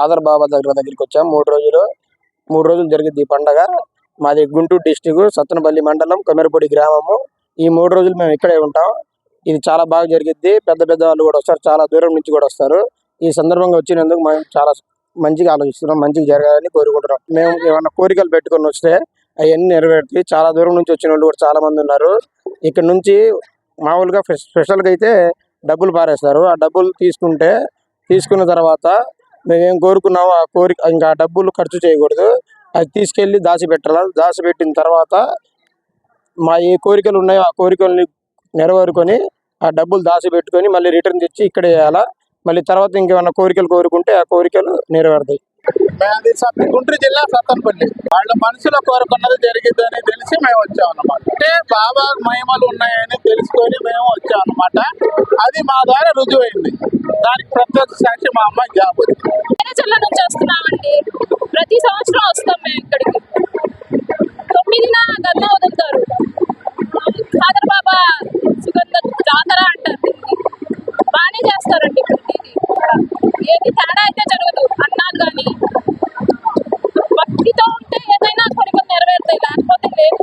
ఖాదర్ బాబా దగ్గర దగ్గరికి వచ్చాం. మూడు రోజులు మూడు రోజులు జరిగింది ఈ పండగ. మాది గుంటూరు డిస్టిక్ సత్తనపల్లి మండలం కొమెరపూడి గ్రామము. ఈ మూడు రోజులు మేము ఇక్కడే ఉంటాం. ఇది చాలా బాగా జరిగింది. పెద్ద పెద్ద వాళ్ళు కూడా వస్తారు. చాలా దూరం నుంచి కూడా వస్తారు. ఈ సందర్భంగా వచ్చినందుకు మేము చాలా మంచిగా ఆలోచిస్తున్నాం. మంచిగా జరగాలని కోరుకుంటున్నాం. మేము ఏమైనా కోరికలు పెట్టుకొని వస్తే అవన్నీ నెరవేరుతాయి. చాలా దూరం నుంచి వచ్చిన వాళ్ళు కూడా చాలా మంది ఉన్నారు. ఇక్కడ నుంచి మామూలుగా స్పెషల్గా అయితే డబ్బులు పారేస్తారు. ఆ డబ్బులు తీసుకుంటే తీసుకున్న తర్వాత మేము ఏం కోరుకున్నామో ఆ కోరిక ఇంకా డబ్బులు ఖర్చు చేయకూడదు. అది తీసుకెళ్ళి దాచిపెట్టాలి దాచిపెట్టిన తర్వాత మా ఏ కోరికలు ఉన్నాయో ఆ కోరికల్ని నెరవేరుకొని ఆ డబ్బులు దాచిపెట్టుకొని మళ్ళీ రిటర్న్ తెచ్చి ఇక్కడ వేయాలా మళ్ళీ తర్వాత ఇంకేమైనా కోరికలు కోరుకుంటే ఆ కోరికలు నెరవేరుతాయి. గుంటూరు జిల్లా సత్తనపల్లి వాళ్ళ మనసులో కోరుకున్నది జరిగిద్దని తెలిసి మేము వచ్చాము బాబా మహిమలు ఉన్నాయని తెలుసుకొని మేము వచ్చాం అనమాట అది మా ద్వారా రుజువైంది. దానికి ప్రత్యక్ష సాక్షి మా అమ్మాయి జాబ్ వేరే నుంచి వస్తున్నామండి? ప్రతి సంవత్సరం వస్తాం మేము ఇక్కడికి. తొమ్మిదిన గంగ వదులుతారు. ఖాదర్ బాబా సుగంధ జాతర అంటారు బాగానే చేస్తారండి ఏది తేడా అయితే జరగదు. అన్నాలు కానీ భక్తితో ఉంటే ఏదైనా కోరికలు నెరవేరుతాయి లేకపోతే లేదు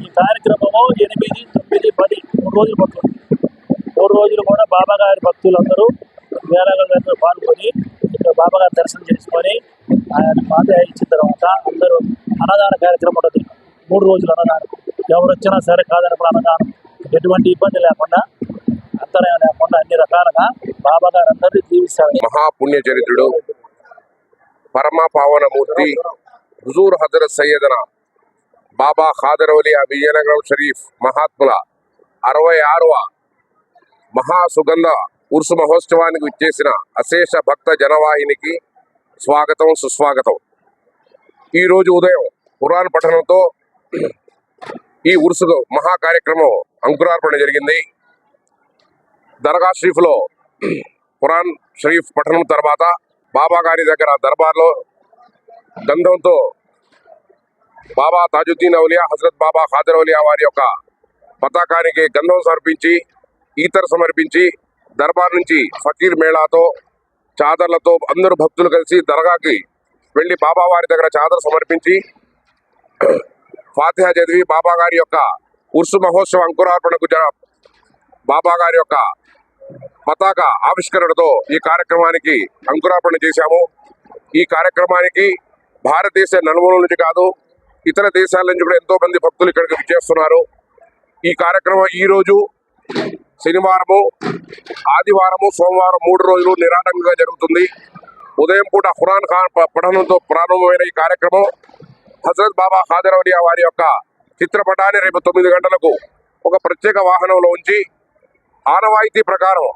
ఈ కార్యక్రమము ఎనిమిది తొమ్మిది పది మూడు రోజులు పడుతుంది మూడు రోజులు కూడా బాబా గారి భక్తులందరూ వేలాగంగా పాల్గొని ఇక్కడ బాబా గారి దర్శనం చేసుకొని ఆయన పాత ఇచ్చిన తర్వాత అందరూ అన్నదాన కార్యక్రమం ఉంటుంది మూడు రోజులు అన్నదానం. ఎవరు వచ్చినా సరే కాదనప్పుడు అన్నదానం. ఎటువంటి ఇబ్బంది లేకుండా అంతరాయం లేకుండా అన్ని రకాలుగా బాబా గారు అందరినీ జీవిస్తారు. మహాపుణ్య చరిత్రుడు పరమ పావనమూర్తి హుజూర్ హజరత్ సయ్యదన బాబా ఖాదరవలియా విజయనగరం షరీఫ్ మహాత్ముల అరవై ఆరవ మహాసుగంధ ఉరుసు మహోత్సవానికి విచ్చేసిన అశేష భక్త జనవాహినికి స్వాగతం సుస్వాగతం. ఈరోజు ఉదయం పురాణ పఠనంతో ఈ ఉరుసు మహా కార్యక్రమం అంకురార్పణ జరిగింది. దర్గా షరీఫ్లో పురాణ్ షరీఫ్ పఠనం తర్వాత బాబా గారి దగ్గర దర్బార్లో గంధంతో బాబా తాజుద్దీన్ అవలియా హజరత్ బాబా ఖాదర్ అవలియా వారి యొక్క పతాకానికి గంధం సమర్పించి ఈతర సమర్పించి దర్బార్ నుంచి ఫకీర్ మేళాతో చాదర్లతో అందరూ భక్తులు కలిసి దర్గాకి వెళ్ళి బాబావారి దగ్గర చాదర్ సమర్పించి ఫాతిహా చదివి బాబా గారి యొక్క ఉర్సు మహోత్సవ అంకురార్పణకు జర బాబా గారి యొక్క పతాక ఆవిష్కరణతో ఈ కార్యక్రమానికి అంకురార్పణ చేశాము. ఈ కార్యక్రమానికి భారతదేశ నలుమూల నుంచి కాదు ఇతర దేశాల నుంచి కూడా ఎంతో మంది భక్తులు ఇక్కడికి విచ్చేస్తున్నారు. ఈ కార్యక్రమం ఈ రోజు శనివారము ఆదివారము సోమవారం మూడు రోజులు నిరాటంకంగా జరుగుతుంది. ఉదయం పూట ఖురాన్ ఖాన్ ప- పఠనంతో ప్రారంభమైన ఈ కార్యక్రమం హజరత్ బాబా ఖాదరవలియా వారి యొక్క చిత్రపటాన్ని రేపు తొమ్మిది గంటలకు ఒక ప్రత్యేక వాహనంలో ఉంచి ఆనవాయితీ ప్రకారం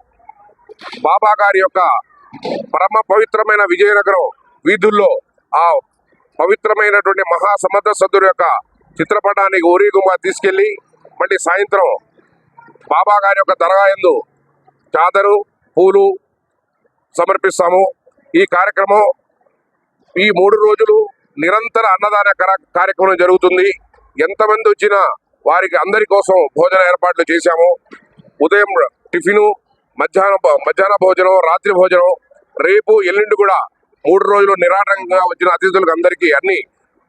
బాబా గారి యొక్క పరమ పవిత్రమైన విజయనగరం వీధుల్లో ఆ పవిత్రమైనటువంటి మహాసమర్థ సద్దురు యొక్క చిత్రపటానికి ఊరేగుగా తీసుకెళ్ళి మళ్ళీ సాయంత్రం బాబా గారి యొక్క దర్గా యందు చాదరు పూలు సమర్పిస్తాము. ఈ కార్యక్రమం ఈ మూడు రోజులు నిరంతర అన్నదాన కార్యక్రమం జరుగుతుంది. ఎంతమంది వచ్చినా వారికి అందరి కోసం భోజన ఏర్పాట్లు చేశాము. ఉదయం టిఫిను మధ్యాహ్నం మధ్యాహ్న భోజనం రాత్రి భోజనం రేపు ఎల్లుండి కూడా మూడు రోజులు నిరాటంగా వచ్చిన అతిథులకు అందరికీ అన్ని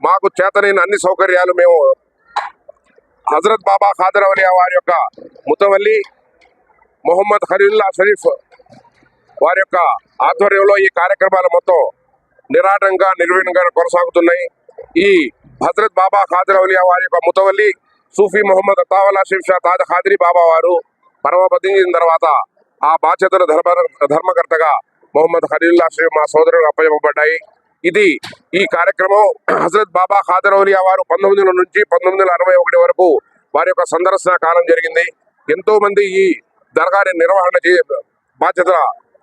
మాకు చేతనైన అన్ని సౌకర్యాలు మేము హజరత్ బాబా ఖాదర్ అవలియా వారి యొక్క ముతవల్లి మొహమ్మద్ ఖలీల్లా షరీఫ్ వారి యొక్క ఆధ్వర్యంలో ఈ కార్యక్రమాలు మొత్తం నిరాటంగా నిర్వీణంగా కొనసాగుతున్నాయి. ఈ హజరత్ బాబా ఖాదర్ అవలియా వారి యొక్క ముతవల్లి సూఫీ మొహమ్మద్ అతావల్లా షరీఫ్ షా తాజ్ ఖాదరీ బాబా వారు పరమపదించిన తర్వాత ఆ బాధ్యతలు ధర్మ ధర్మకర్తగా మొహమ్మద్ ఖలీల్లా షరీఫ్ మా సోదరుడు అప్పచెప్పబడ్డాయి. ఇది ఈ కార్యక్రమం హజరత్ బాబా ఖాదర్ ఔలియా వారు పంతొమ్మిది నుంచి పంతొమ్మిది వందల అరవై ఒకటి వరకు వారి యొక్క సందర్శన కాలం జరిగింది. ఎంతో మంది ఈ దర్గాని నిర్వహణ బాధ్యత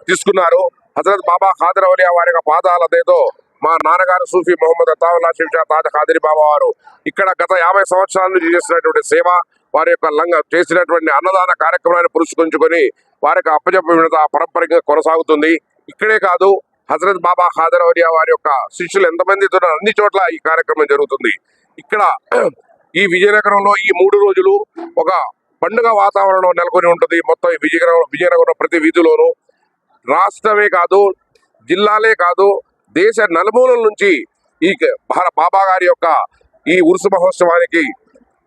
తీసుకున్నారు. హజరత్ బాబా ఖాదర్ ఔలియా వారి యొక్క పాదాలతో మా నాన్నగారు సూఫీ మొహమ్మద్ అతావుల్లా షిషా తాజ ఖాదరి బాబా వారు ఇక్కడ గత యాభై సంవత్సరాల నుంచి చేసినటువంటి సేవ వారి యొక్క లంగ చేసినటువంటి అన్నదాన కార్యక్రమాన్ని పురస్కరించుకొని వారికి అప్పచెప్ప పరంపరగా కొనసాగుతుంది. ఇక్కడే కాదు హజరత్ బాబా ఖాదర్ ఔలియా వారి యొక్క శిష్యులు ఎంతమంది ఉన్నారు? అన్ని చోట్ల ఈ కార్యక్రమం జరుగుతుంది. ఇక్కడ ఈ విజయనగరంలో ఈ మూడు రోజులు ఒక పండుగ వాతావరణం నెలకొని ఉంటుంది. మొత్తం ఈ విజయనగరం విజయనగరం ప్రతి వీధిలోనూ. రాష్ట్రమే కాదు జిల్లాలే కాదు దేశ నలుమూలల నుంచి ఈ బాబా గారి యొక్క ఈ ఉరుసు మహోత్సవానికి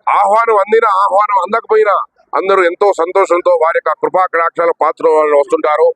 ఆహ్వానం అందిన ఆహ్వానం అందకపోయినా అందరూ ఎంతో సంతోషంతో వారి యొక్క కృపా పాత్ర పాత్ర వస్తుంటారు.